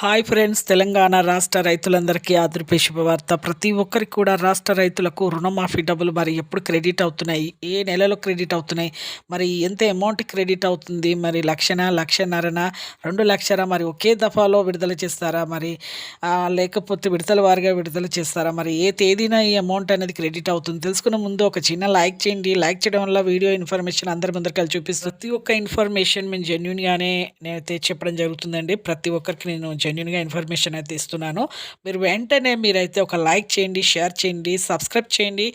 Hi friends Telangana రాష్ట్ర రైతులందరికీ ఆదృపే శుభవార్త. ప్రతి ఒక్కరికి కూడా రాష్ట్ర రైతులకు రుణమాఫీ డబ్బులు మరి ఎప్పుడు క్రెడిట్ అవుతున్నాయి? ఏ నెలలో క్రెడిట్ అవుతున్నాయి? మరి ఎంత అమౌంట్ క్రెడిట్ అవుతుంది? మరి లక్షన లక్షన్నరన? రెండు లక్షల మరి ఒకే దఫాలో విడుదల చేస్తారా? మరి లేకపోతే విడతల వారిగా విడుదల చేస్తారా? మరి ఏ తేదీన ఈ అమౌంట్ అనేది క్రెడిట్ అవుతుంది? తెలుసుకున్న ముందు ఒక చిన్న లైక్ చేయండి. లైక్ చేయడం వల్ల వీడియో ఇన్ఫర్మేషన్ అందరి ముందరికి వెళ్ళి చూపిస్తుంది. ప్రతి ఒక్క ఇన్ఫర్మేషన్ మేము జెన్యున్గానే నేనైతే చెప్పడం జరుగుతుందండి. ప్రతి ఒక్కరికి నేను జెన్యున్గా ఇన్ఫర్మేషన్ అయితే ఇస్తున్నాను. మీరు వెంటనే మీరైతే ఒక లైక్ చేయండి షేర్ చేయండి సబ్స్క్రైబ్ చేయండి.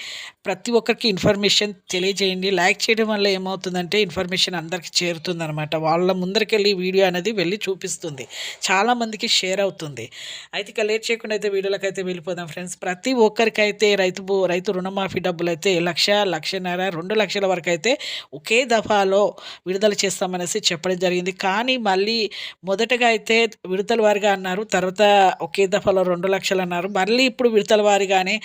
ప్రతి ఒక్కరికి ఇన్ఫర్మేషన్ తెలియజేయండి. లైక్ చేయడం వల్ల ఏమవుతుందంటే ఇన్ఫర్మేషన్ అందరికీ చేరుతుంది అనమాట వాళ్ళ ముందరికెళ్ళి వీడియో అనేది వెళ్ళి చూపిస్తుంది. చాలామందికి షేర్ అవుతుంది. అయితే ఇక లేట్ చేయకుండా అయితే వీడియోలకైతే అయితే వెళ్ళిపోదాం ఫ్రెండ్స్. ప్రతి ఒక్కరికైతే రైతు రైతు రుణమాఫీ డబ్బులు అయితే లక్ష లక్షన్నర రెండు లక్షల వరకు అయితే ఒకే దఫాలో విడుదల చేస్తామనేసి చెప్పడం జరిగింది. కానీ మళ్ళీ మొదటగా అయితే విడతల వారిగా అన్నారు. తర్వాత ఒకే దఫాలో రెండు లక్షలు అన్నారు. మళ్ళీ ఇప్పుడు విడతల వారిగానే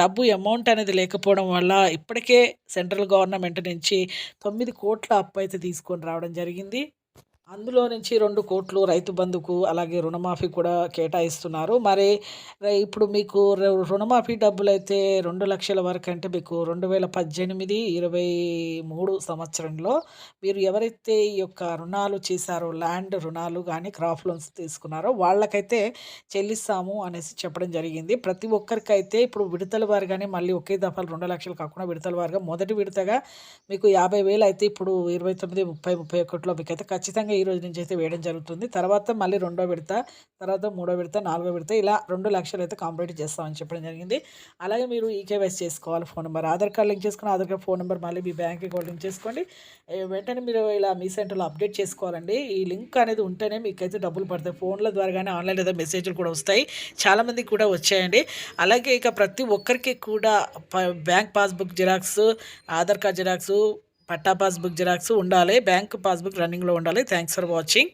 డబ్బు అమౌంట్ అనేది లేకపోతే తీసుకోవడం వల్ల ఇప్పటికే సెంట్రల్ గవర్నమెంట్ నుంచి తొమ్మిది కోట్ల అప్పు అయితే తీసుకొని రావడం జరిగింది. అందులో నుంచి రెండు కోట్లు రైతు బంధుకు అలాగే రుణమాఫీ కూడా కేటాయిస్తున్నారు. మరి ఇప్పుడు మీకు రుణమాఫీ డబ్బులు అయితే రెండు లక్షల వరకు అంటే మీకు రెండు వేల పద్దెనిమిది ఇరవై మూడు సంవత్సరంలో మీరు ఎవరైతే ఈ యొక్క రుణాలు చేశారో ల్యాండ్ రుణాలు కానీ క్రాప్ లోన్స్ తీసుకున్నారో వాళ్ళకైతే చెల్లిస్తాము అనేసి చెప్పడం జరిగింది. ప్రతి ఒక్కరికైతే ఇప్పుడు విడతల వారుగానే మళ్ళీ ఒకే దఫాలు రెండు లక్షలు కాకుండా విడతల వారుగా మొదటి విడతగా మీకు యాభై వేలు అయితే ఇప్పుడు ఇరవై తొమ్మిది ముప్పై ముప్పై ఒకటిలో మీకు అయితే ఖచ్చితంగా ఈ రోజు నుంచి అయితే వేయడం జరుగుతుంది. తర్వాత మళ్ళీ రెండో విడత తర్వాత మూడో విడత నాలుగో విడత ఇలా రెండు లక్షలు అయితే కాంప్లీట్ చేస్తామని చెప్పడం జరిగింది. అలాగే మీరు ఈకేవైసీ చేసుకోవాలి phone number. Aadhaar card link చేసుకుని ఆధార్ కార్డ్ ఫోన్ నెంబర్ మళ్ళీ మీ బ్యాంక్ అకౌంట్ లింక్ చేసుకోండి. వెంటనే మీరు ఇలా మీ సెంటర్లో అప్డేట్ చేసుకోవాలండి. ఈ లింక్ అనేది ఉంటేనే మీకైతే డబ్బులు పడతాయి. ఫోన్ల ద్వారాగానే ఆన్లైన్ లేదా మెసేజ్లు కూడా వస్తాయి. చాలామందికి కూడా వచ్చాయండి. అలాగే ఇక ప్రతి ఒక్కరికి కూడా ప- bank passbook xerox Aadhaar card xerox పట్టా పాస్బుక్ జిరాక్స్ ఉండాలి బ్యాంక్ పాస్బుక్ రన్నింగ్లో ఉండాలి. Thanks for watching